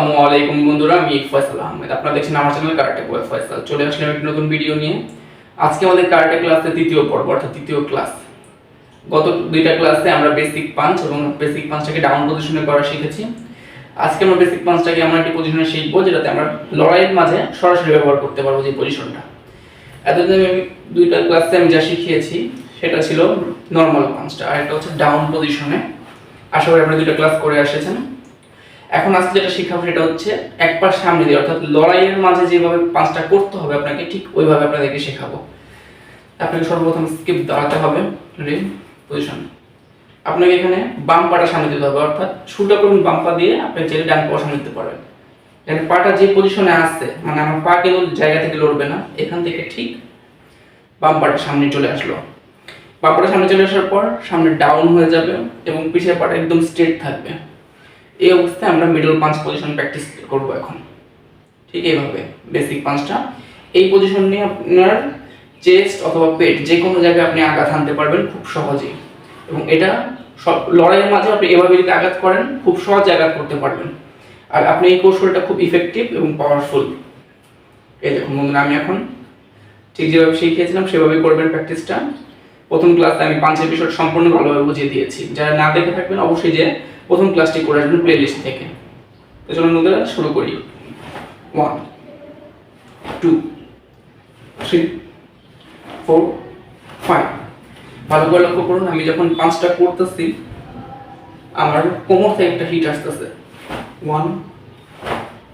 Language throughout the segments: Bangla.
আসসালামু আলাইকুম বন্ধুরা, আমি ফয়সাল আহমেদ। আপনারা দেখছেন আমার চ্যানেল কারাটে বয় ফয়সাল। চলে আসলাম একটি নতুন ভিডিও নিয়ে। আজকে আমাদের কারাটে ক্লাসের তৃতীয় পর্ব, অর্থাৎ তৃতীয় ক্লাস গত দুইটা ক্লাসে আমরা বেসিক পাঞ্চ এবং বেসিক পাঞ্চটাকে ডাউন পজিশনে করা শিখেছি। আজকে আমরা বেসিক পাঞ্চটাকে আমরা একটি পজিশনে শিখব যেটাতে আমরা লড়াইয়ের মাঝে সরাসরি ব্যবহার করতে পারব যে পজিশনটা এতদিন আমি দুইটা ক্লাসে আমি যা শিখিয়েছি, সেটা ছিল নর্মাল পাঞ্চটা আর একটা হচ্ছে ডাউন পজিশনে আশা করি আপনারা দুইটা ক্লাস করে এসেছেন। এখন আজকে যেটা শিখাবো সেটা হচ্ছে এক পাশ সামনে দিয়ে, অর্থাৎ লড়াইয়ের মাঝে যেভাবে পাঁচটা করতে হবে আপনাকে, ঠিক ওইভাবে আপনাদেরকে শেখাবো। আপনাকে সর্বপ্রথম স্কিপ দাঁড়াতে হবে রেডি পজিশন আপনাকে এখানে বাম পাটা সামনে দিতে হবে, অর্থাৎ শুটা করুন বাম পা দিয়ে আপনি চাইলে ডান পা সামনে দিতে পারবেন। এখানে পাটা যে পজিশনে আসছে মানে আমার পা কিন্তু জায়গা থেকে লড়বে না, এখান থেকে ঠিক বাম পাটা সামনে চলে আসলো। বাম পাটা সামনে চলে আসার পর সামনে ডাউন হয়ে যাবে এবং পিছের পাটা একদম স্ট্রেট থাকবে। এই অবস্থায় আমরা মিডল পাঞ্চ পজিশন প্র্যাকটিস করব এখন। ঠিক এইভাবে বেসিক পাঞ্চটা এই পজিশন নিয়ে আপনার চেস্ট অথবা পেট যে কোনো জায়গায় আপনি আঘাত আনতে পারবেন খুব সহজেই। এবং এটা সব লড়াইয়ের মাঝে আপনি এভাবে যদি আঘাত করেন, খুব সহজে আঘাত করতে পারবেন। আর আপনি এই কৌশলটা খুব ইফেক্টিভ এবং পাওয়ারফুল এই দেখুন বন্ধুরা, আমি এখন ঠিক যেভাবে শিখিয়েছিলাম, সেভাবে করবেন প্র্যাকটিসটা প্রথম ক্লাসে আমি পাঁচের বিষয় সম্পূর্ণ ভালোভাবে বুঝিয়ে দিয়েছি। যারা না দেখে থাকবেন, অবশ্যই যে প্রথম ক্লাসটি করে আসবেন প্লে লিস্ট থেকে তো চলুন বন্ধুরা শুরু করি। One two three four five ভালো করে লক্ষ্য করুন, আমি যখন পাঁচটা করতেছি, আমার কোমর থেকে একটা হিট আসতেছে। One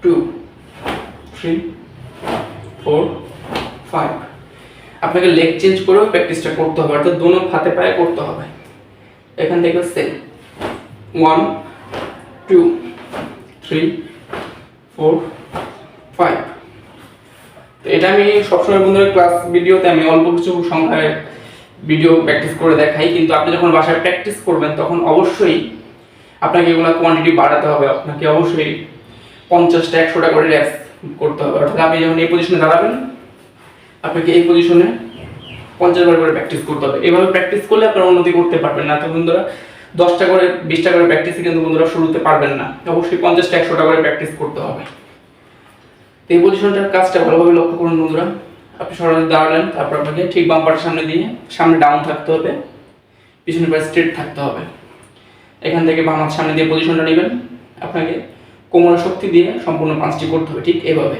two three four five আপনাকে লেগ চেঞ্জ করেও প্র্যাকটিসটা করতে হবে, অর্থাৎ দোনো হাতে পায়ে করতে হবে। এখান থেকে same one two three four five তো এটা আমি সবসময় বন্ধুরা ক্লাস ভিডিওতে আমি অল্প কিছু সংখ্যায় ভিডিও প্র্যাকটিস করে দেখাই, কিন্তু আপনি যখন বাসায় প্র্যাকটিস করবেন, তখন অবশ্যই আপনাকে এগুলো কোয়ান্টিটি বাড়াতে হবে। আপনাকে অবশ্যই পঞ্চাশটা, একশোটা করে র্যাপস করতে হবে। অর্থাৎ আপনি যখন এই পজিশনে দাঁড়াবেন, আপনাকে এই পজিশনে পঞ্চাশ বার করে প্র্যাকটিস করতে হবে। এভাবে প্র্যাকটিস করলে আপনার উন্নতি করতে পারবেন না। তো বন্ধুরা দশটা করে, বিশটা করে প্র্যাকটিসে কিন্তু বন্ধুরা শুরুতে পারবেন না। অবশ্যই পঞ্চাশটা, একশোটা করে প্র্যাকটিস করতে হবে। এই পজিশনটার কাজটা ভালোভাবে লক্ষ্য করুন বন্ধুরা। আপনি সরাসরি দাঁড়ালেন, তারপর আপনাকে ঠিক বাম্পারের সামনে দিয়ে সামনে ডাউন থাকতে হবে। পিছনে প্রায় স্ট্রেট থাকতে হবে। এখান থেকে বাম হাত সামনে দিয়ে পজিশনটা নেবেন। আপনাকে কোমরের শক্তি দিয়ে সম্পূর্ণ পাঁচটি করতে হবে ঠিক এভাবে।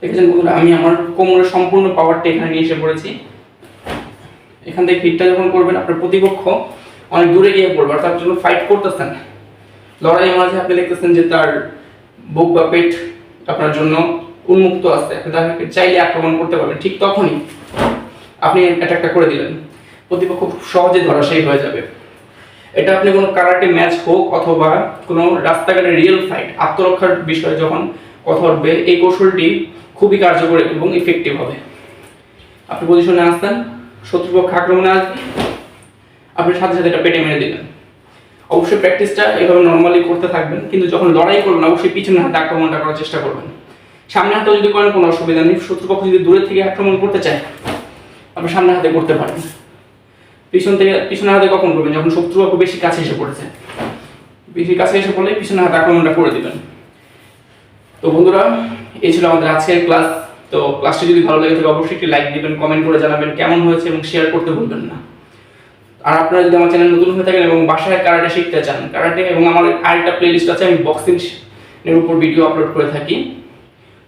দেখেছেন বন্ধুরা, আমি আমার কোমরের সম্পূর্ণ পাওয়ারটা এখানে নিয়ে এসে পড়েছি। এখান থেকে হিটটা যখন করবেন আপনার প্রতিপক্ষ অনেক দূরে গিয়ে পড়বে অর্থাৎ জন্য ফাইট করতেছেন লড়াইয়ের মাঝে আপনি দেখতেছেন যে তার বুক বা পেট আপনার জন্য উন্মুক্ত আছে। আপনি তাকে চাইলে আক্রমণ করতে পারবেন, ঠিক তখনই আপনি অ্যাটাকটা করে দিলেন। প্রতিপক্ষ খুব সহজে ধরাশায়ী হয়ে যাবে। এটা আপনি কোনো কারাটে ম্যাচ হোক অথবা কোনো রাস্তাঘাটে রিয়েল ফাইট আত্মরক্ষার বিষয়ে যখন কথা উঠবে, এই কৌশলটি খুবই কার্যকর এবং ইফেক্টিভ হবে। আপনি পজিশনে আসতেন শত্রুপক্ষ আক্রমণে আসবে। আপনি সাথে সাথে এটা পেটে মেরে দিলেন। অবশ্যই প্র্যাকটিসটা এভাবে নর্মালি করতে থাকবেন, কিন্তু যখন লড়াই করবেন, অবশ্যই পিছনে হাতে আক্রমণটা করার চেষ্টা করবেন। সামনে হাতে যদি করেন, কোনো অসুবিধা নেই। শত্রুপক্ষ যদি দূরে থেকে আক্রমণ করতে চায়, আপনি সামনে হাতে করতে পারেন। পিছন থেকে, পিছনে হাতে কখন করবেন? যখন শত্রুপক্ষ বেশি কাছে এসে পড়েছে। বেশি কাছে এসে পড়লে পিছনে হাতে আক্রমণটা করে দেবেন। তো বন্ধুরা, এই ছিল আমাদের আজকের ক্লাস তো ক্লাসটি যদি ভালো লাগে থাকে অবশ্যই একটি লাইক দিবেন কমেন্ট করে জানাবেন কেমন হয়েছে এবং শেয়ার করতে ভুলবেন না। আর আপনারা যদি আমার চ্যানেল নতুন হয়ে থাকেন এবং বাসায় কারাটে শিখতে চান কারাটে এবং আমার আরেকটা প্লেলিস্ট আছে, আমি বক্সিং এর উপর ভিডিও আপলোড করে থাকি।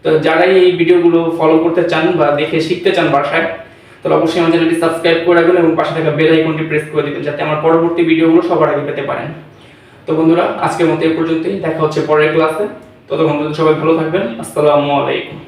তো যারাই এই ভিডিওগুলো ফলো করতে চান বা দেখে শিখতে চান বাসায়, তাহলে অবশ্যই আমার চ্যানেলটি সাবস্ক্রাইব করে রাখবেন এবং পাশে থাকা বেল আইকনটি প্রেস করে দিবেন, যাতে আমার পরবর্তী ভিডিওগুলো সবার আগে পেতে পারেন। তো বন্ধুরা, আজকের মতো এই পর্যন্তই, দেখা হচ্ছে পরের ক্লাসে ততক্ষণ পর্যন্ত সবাই ভালো থাকবেন। আসসালামু আলাইকুম।